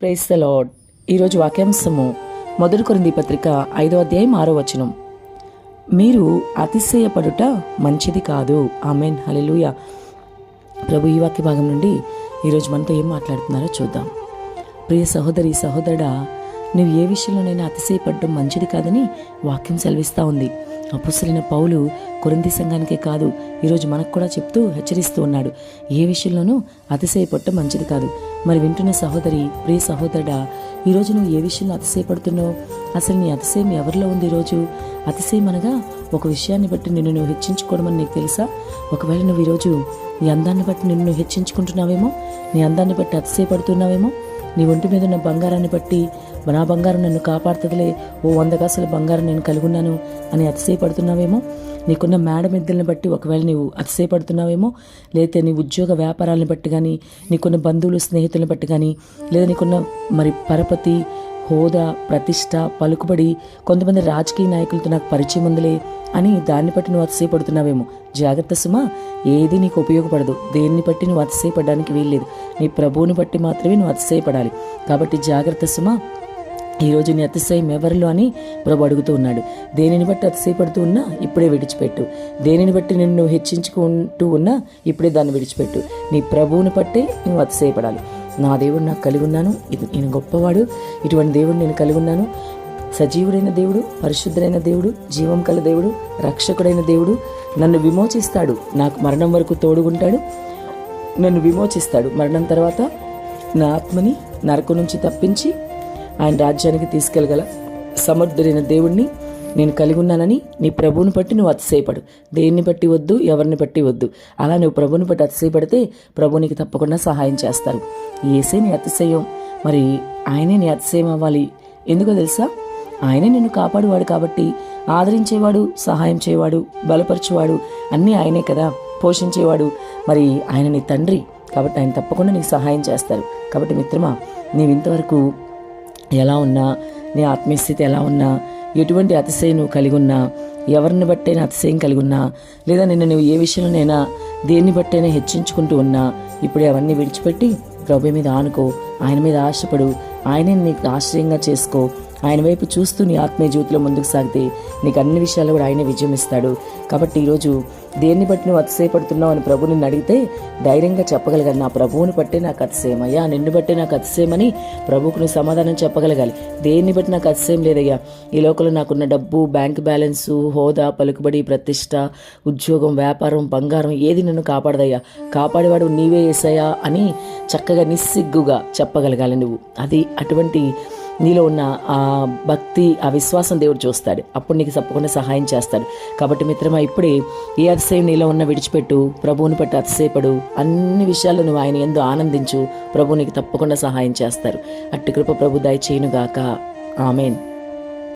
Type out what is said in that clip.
Price the lord ఈరోజు వాక్యాంశము మొదటి కొరింది పత్రిక ఐదో అధ్యాయం ఆరో వచనం. మీరు అతిశయపడుట మంచిది కాదు. ఆమెన్. హల్లెలూయా. ప్రభు ఈ వాక్య భాగం నుండి ఈరోజు మనతో ఏం మాట్లాడుతున్నారో చూద్దాం. ప్రియ సహోదరి సహోదరుడా నువ్వు ఏ విషయంలోనైనా అతిశయపడడం మంచిది కాదని వాక్యం సెలవిస్తూ ఉంది. అపుసలైన పౌలు కొరింది సంఘానికే కాదు ఈరోజు మనకు కూడా చెప్తూ హెచ్చరిస్తూ ఉన్నాడు. ఏ విషయంలోనూ అతిశయపడటం మంచిది కాదు. మరి వింటున్న సహోదరి ప్రియ సహోదరుడా ఈరోజు నువ్వు ఏ విషయంలో అతిశయపడుతున్నావు? అసలు నీ అతిశయం ఎవరిలో ఉంది ఈరోజు? అతిశయం అనగా ఒక విషయాన్ని బట్టి నిన్ను నువ్వు హెచ్చించుకోవడం అని నీకు తెలుసా? ఒకవేళ నువ్వు ఈరోజు నీ అందాన్ని బట్టి నిన్ను నువ్వు హెచ్చించుకుంటున్నావేమో? నీ అందాన్ని బట్టి అతిశయపడుతున్నావేమో? నీ ఒంటి మీద ఉన్న బంగారాన్ని బట్టి నా బంగారం నన్ను కాపాడుతుందిలే. ఓ వంద కాసుల బంగారం నేను కలిగున్నాను అని అతిశయపడుతున్నావేమో? నీకున్న మేడ మిద్దెలను బట్టి ఒకవేళ నీవు అతిశయపడుతున్నావేమో? లేదా నీ ఉద్యోగ వ్యాపారాలను బట్టి కానీ నీకున్న బంధువులు స్నేహితులను బట్టి కానీ లేదా నీకున్న మరి పరపతి హోదా ప్రతిష్ట పలుకుబడి కొంతమంది రాజకీయ నాయకులతో నాకు పరిచయం ఉందిలే అని దాన్ని బట్టి నువ్వు అతిశయపడుతున్నావేమో. జాగ్రత్త సుమా ఏది నీకు ఉపయోగపడదు. దేన్ని బట్టి నువ్వు అతిశయపడడానికి వీల్లేదు. నీ ప్రభువుని బట్టి మాత్రమే నువ్వు అతిశయపడాలి. కాబట్టి జాగ్రత్త సుమా ఈరోజు నీ అతిశయం ఎవరిలో అని ప్రభు అడుగుతూ ఉన్నాడు. దేనిని బట్టి అతిశయపడుతూ ఉన్నా ఇప్పుడే విడిచిపెట్టు. దేనిని బట్టి నిన్ను హెచ్చించుకుంటూ ఉన్నా ఇప్పుడే దాన్ని విడిచిపెట్టు. నీ ప్రభువుని బట్టే నువ్వు అతిశయపడాలి. నా దేవుడు నాకు కలిగి ఉన్నాను. ఇది నేను గొప్పవాడు. ఇటువంటి దేవుడు నేను కలిగి ఉన్నాను. సజీవుడైన దేవుడు పరిశుద్ధుడైన దేవుడు జీవం కల దేవుడు రక్షకుడైన దేవుడు నన్ను విమోచిస్తాడు. నాకు మరణం వరకు తోడుగుంటాడు నన్ను విమోచిస్తాడు. మరణం తర్వాత నా ఆత్మని నరకు నుంచి తప్పించి ఆయన రాజ్యానికి తీసుకెళ్ళగల సమర్థుడైన దేవుణ్ణి నేను కలిగి ఉన్నానని నీ ప్రభువుని బట్టి నువ్వు అతిశయపడు. దేన్ని బట్టి వద్దు ఎవరిని బట్టి వద్దు. అలా నువ్వు ప్రభువుని బట్టి అతిశయపడితే ప్రభు నీకు తప్పకుండా సహాయం చేస్తారు. ఏసే నీ అతిశయం. మరి ఆయనే నీ అతిశయం అవ్వాలి. ఎందుకో తెలుసా? ఆయనే నిన్ను కాపాడువాడు కాబట్టి ఆదరించేవాడు సహాయం చేయవాడు బలపరిచేవాడు అన్నీ ఆయనే కదా పోషించేవాడు. మరి ఆయన నీ తండ్రి కాబట్టి ఆయన తప్పకుండా నీకు సహాయం చేస్తారు. కాబట్టి మిత్రమా నీవింతవరకు ఎలా ఉన్నా నీ ఆత్మీయస్థితి ఎలా ఉన్నా ఎటువంటి అతిశయం నువ్వు కలిగి ఉన్నా ఎవరిని బట్టైనా అతిశయం కలిగి ఉన్నా లేదా నిన్ను నువ్వు ఏ విషయంలోనైనా దేన్ని బట్టైనా హెచ్చించుకుంటూ ఉన్నా ఇప్పుడు అవన్నీ విడిచిపెట్టి ప్రభు మీద ఆనుకో ఆయన మీద ఆశపడు ఆయనే నీకు ఆశ్రయంగా చేసుకో ఆయన వైపు చూస్తూ నీ ఆత్మీయ జీవితంలో ముందుకు సాగితే నీకు అన్ని విషయాల్లో కూడా ఆయనే విజయం ఇస్తాడు. కాబట్టి ఈరోజు దేన్ని బట్టి నువ్వు అతిశయపడుతున్నావు అని ప్రభు నిన్ను అడిగితే ధైర్యంగా చెప్పగలగాలి. నా ప్రభువుని బట్టే నాకు అతిశయం అయ్యా. నిన్ను బట్టే నాకు అతిశయమని ప్రభుకు నువ్వు సమాధానం చెప్పగలగాలి. దేన్ని బట్టి నాకు అతిశయం లేదయ్యా. ఈ లోకంలో నాకున్న డబ్బు బ్యాంక్ బ్యాలెన్సు హోదా పలుకుబడి ప్రతిష్ట ఉద్యోగం వ్యాపారం బంగారం ఏది నన్ను కాపాడదయ్యా. కాపాడేవాడు నీవే వేసాయా అని చక్కగా నిస్సిగ్గుగా చెప్పగలగాలి నువ్వు. అది అటువంటి నీలో ఉన్న ఆ భక్తి ఆ విశ్వాసం దేవుడు చూస్తాడు. అప్పుడు నీకు తప్పకుండా సహాయం చేస్తాడు. కాబట్టి మిత్రమా ఇప్పుడే ఏ అతిశయం నీలో ఉన్న విడిచిపెట్టు. ప్రభువుని పట్టి అతిశయపడు. అన్ని విషయాలు నువ్వు ఆయన ఎందు ఆనందించు. ప్రభు నీకు తప్పకుండా సహాయం చేస్తారు. అట్టి కృప ప్రభు దయచేయునుగాక ఆమెన్.